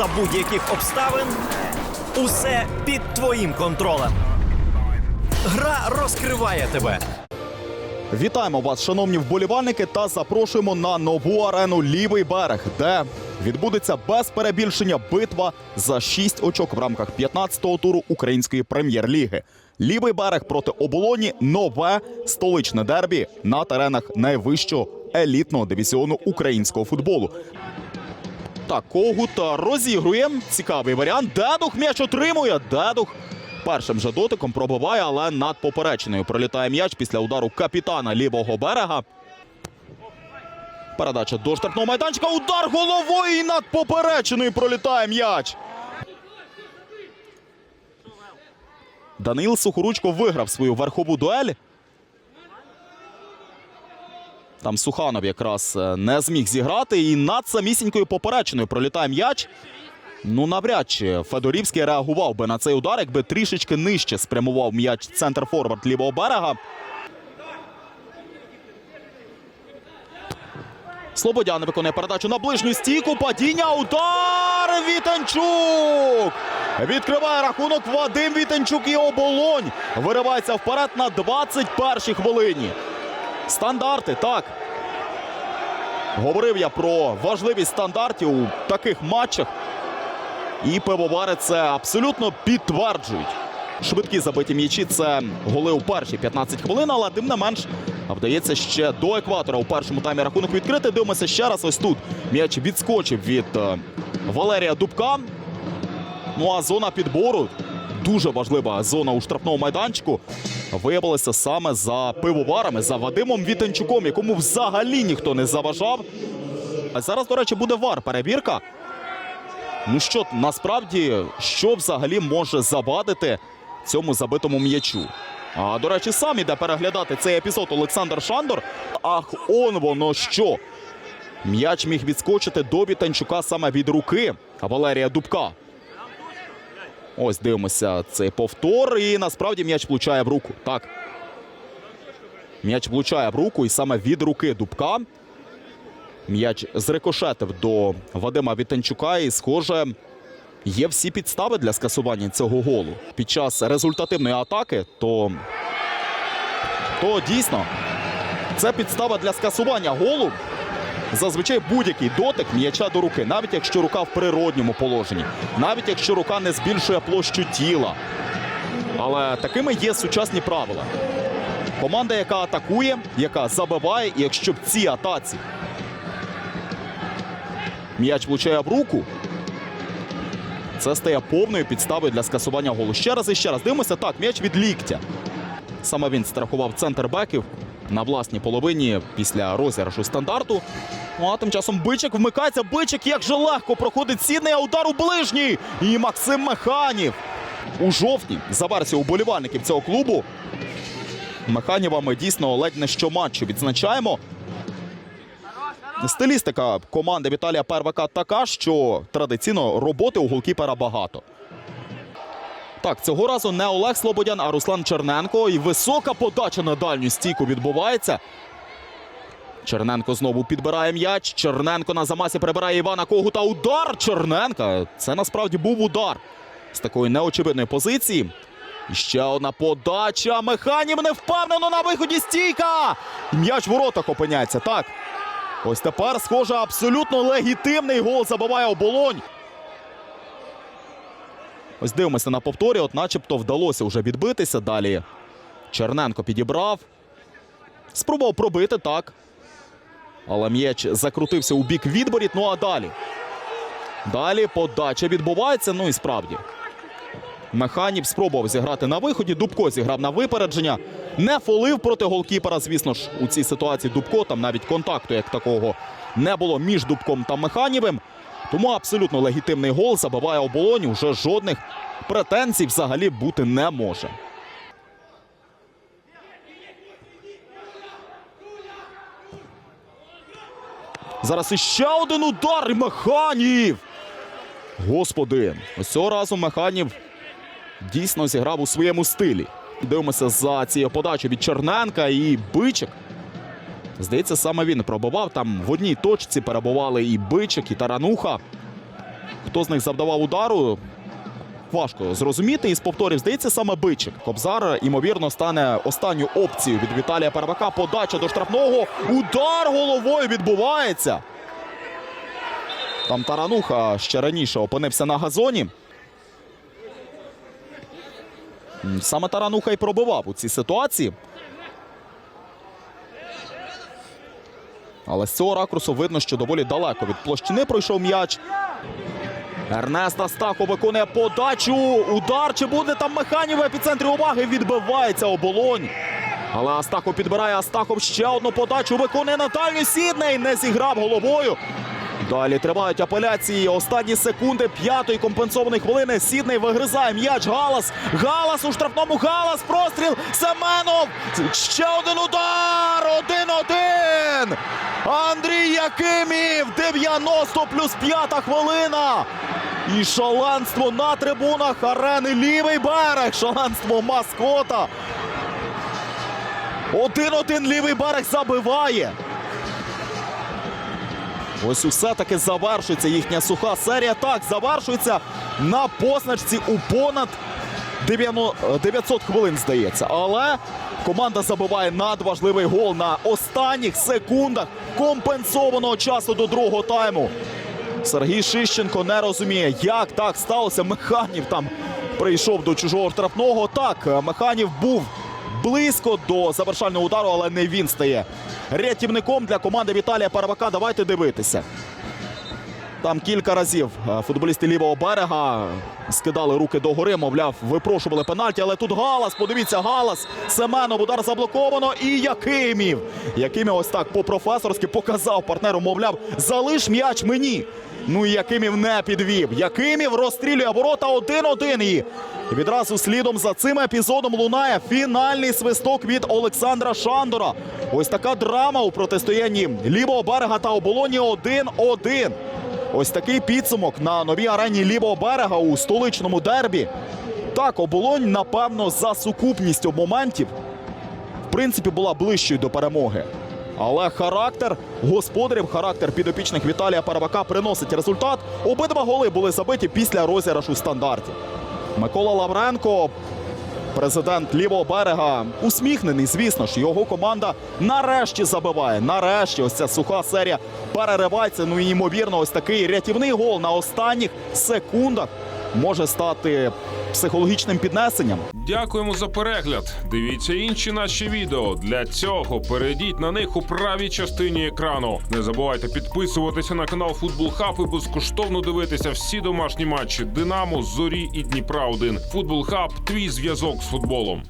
за будь-яких обставин усе під твоїм контролем. Гра розкриває тебе. Вітаємо вас, шановні вболівальники, та запрошуємо на нову арену Лівий берег, де відбудеться без перебільшення битва за 6 очок в рамках 15-го туру української прем'єр-ліги. Лівий берег проти оболоні нове столичне дербі на теренах найвищого елітного дивізіону українського футболу. Так, Когут розігрує. Цікавий варіант. Дедух м'яч отримує. Дедух першим же дотиком пробиває, але над поперечиною пролітає м'яч після удару капітана лівого берега. Передача до штрафного майданчика. Удар головою і над поперечиною пролітає м'яч. Даниїл Сухоручко виграв свою верхову дуель. Там Суханов якраз е, не зміг зіграти і над самісінькою поперечиною пролітає м'яч. Ну, навряд чи Федорівський реагував би на цей удар, якби трішечки нижче спрямував м'яч центр форвард лівого берега. Слободян виконує передачу на ближню стійку. Падіння. Удар! Вітенчук! Відкриває рахунок Вадим Вітенчук і оболонь. Виривається вперед на 21-й хвилині. Стандарти, так. Говорив я про важливість стандартів у таких матчах. І пивовари це абсолютно підтверджують. Швидкі забиті м'ячі це голи у перші 15 хвилин, але тим не менш вдається ще до екватора у першому таймі рахунок відкрити. Дивимося ще раз. Ось тут м'яч відскочив від е, Валерія Дубка. Ну а зона підбору дуже важлива зона у штрафному майданчику. Виявилася саме за пивоварами, за Вадимом Вітенчуком, якому взагалі ніхто не заважав. А зараз, до речі, буде вар перевірка. Ну що насправді, що взагалі може завадити цьому забитому м'ячу? А до речі, сам іде переглядати цей епізод Олександр Шандор. Ах, он воно що. М'яч міг відскочити до Вітанчука саме від руки Валерія Дубка. Ось дивимося цей повтор. І насправді м'яч влучає в руку. Так. М'яч влучає в руку і саме від руки Дубка. М'яч зрикошетив до Вадима Вітанчука і, схоже, є всі підстави для скасування цього голу. Під час результативної атаки, то, то дійсно це підстава для скасування голу. Зазвичай будь-який дотик м'яча до руки, навіть якщо рука в природньому положенні, навіть якщо рука не збільшує площу тіла. Але такими є сучасні правила. Команда, яка атакує, яка забиває, і якщо в цій атаці м'яч влучає в руку, це стає повною підставою для скасування голу. Ще раз і ще раз дивимося. Так, м'яч від ліктя. Саме він страхував центр беків на власній половині після розіграшу стандарту. Ну а тим часом бичик вмикається. Бичик як же легко проходить цінний а удар у ближній. І Максим Механів у жовтні за версією уболівальників цього клубу. Механіва ми дійсно ледь не щоматчу відзначаємо. Стилістика команди Віталія Первака така, що традиційно роботи у голкіпера багато. Так, цього разу не Олег Слободян, а Руслан Черненко. І висока подача на дальню стійку відбувається. Черненко знову підбирає м'яч. Черненко на замасі прибирає Івана Когута. Удар Черненка. Це насправді був удар з такої неочевидної позиції. Ще одна подача. Механів не впевнено на виході стійка. М'яч в воротах опиняється. Так. Ось тепер, схоже, абсолютно легітимний гол забиває оболонь. Ось дивимося на повторі, от начебто вдалося вже відбитися. Далі Черненко підібрав. Спробував пробити, так. Але м'яч закрутився у бік відборіт. Ну а далі. Далі подача відбувається. Ну і справді. Механів спробував зіграти на виході. Дубко зіграв на випередження. Не фолив проти голкіпера. Звісно ж, у цій ситуації Дубко там навіть контакту як такого не було між Дубком та Механівим. Тому абсолютно легітимний гол забиває оболонь. Уже жодних претензій взагалі бути не може. Зараз іще один удар і Механів. Господи, ось цього разу Механів дійсно зіграв у своєму стилі. Дивимося за цією подачею від Черненка і Бичик. Здається, саме він пробував. Там в одній точці перебували і Бичик, і Тарануха. Хто з них завдавав удару? Важко зрозуміти. Із повторів здається саме бичик. Кобзар, ймовірно, стане останньою опцією від Віталія Перебака. Подача до штрафного. Удар головою відбувається. Там Тарануха ще раніше опинився на газоні. Саме Тарануха і пробивав у цій ситуації. Але з цього ракурсу видно, що доволі далеко від площини пройшов м'яч. Ернест Астахов виконує подачу. Удар чи буде там Механів в епіцентрі уваги? Відбивається оболонь. Але Астахов підбирає Астахов ще одну подачу. Виконує Наталію Сідней. Не зіграв головою. Далі тривають апеляції. Останні секунди п'ятої компенсованої хвилини. Сідней вигризає м'яч. Галас. Галас у штрафному. Галас. Простріл. Семенов. Ще один удар. Один-один. Андрій Якимів. 90 плюс п'ята хвилина. І шаленство на трибунах арени лівий берег. Шаленство маскота. Один-один лівий берег забиває. Ось усе таки завершується їхня суха серія. Так, завершується на позначці у понад 90 900 хвилин, здається. Але команда забиває надважливий гол на останніх секундах компенсованого часу до другого тайму. Сергій Шищенко не розуміє, як так сталося. Механів там прийшов до чужого штрафного. Так, Механів був близько до завершального удару, але не він стає рятівником для команди Віталія Парабака. Давайте дивитися. Там кілька разів е, футболісти лівого берега скидали руки догори, мовляв, випрошували пенальті. Але тут галас. Подивіться, галас. Семенов удар заблоковано. І Якимів. Якимів ось так по-професорськи показав партнеру, мовляв, залиш м'яч мені. Ну і Якимів не підвів. Якимів розстрілює ворота 1-1. І відразу слідом за цим епізодом лунає фінальний свисток від Олександра Шандора. Ось така драма у протистоянні лівого берега та оболоні 1-1. Ось такий підсумок на новій арені лівого берега у столичному дербі. Так, оболонь, напевно, за сукупністю моментів, в принципі, була ближчою до перемоги. Але характер господарів, характер підопічних Віталія Парабака приносить результат. Обидва голи були забиті після розіграшу стандартів. Микола Лавренко, президент лівого берега, усміхнений. Звісно ж, його команда нарешті забиває. Нарешті, ось ця суха серія переривається. Ну і ймовірно, ось такий рятівний гол на останніх секундах може стати психологічним піднесенням. Дякуємо за перегляд. Дивіться інші наші відео. Для цього перейдіть на них у правій частині екрану. Не забувайте підписуватися на канал Футбол Хаб і безкоштовно дивитися всі домашні матчі Динамо, Зорі і Дніпра 1 Футбол Хаб твій зв'язок з футболом.